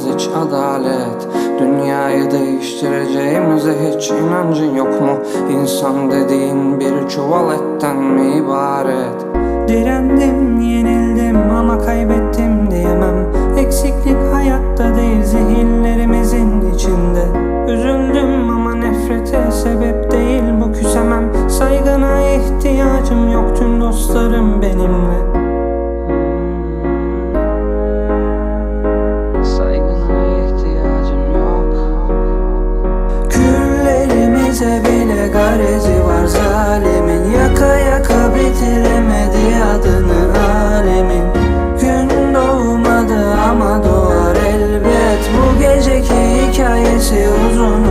olmaz hiç adalet. Dünyayı değiştireceğimize hiç inancın yok mu? İnsan dediğin bir çuval etten mi ibaret? Direndim, yenildim ama kaybettim diyemem. Eksiklik hayatta değil zihinlerimizin içinde. Üzüldüm ama nefrete sebep değil bu küsemem. Saygına ihtiyacım yok tüm dostlarım benimle Bile garezi var. Zalimin Yaka yaka bitiremedi adını alemin. Gün doğmadı ama doğar elbet. Bu geceki hikayesi uzun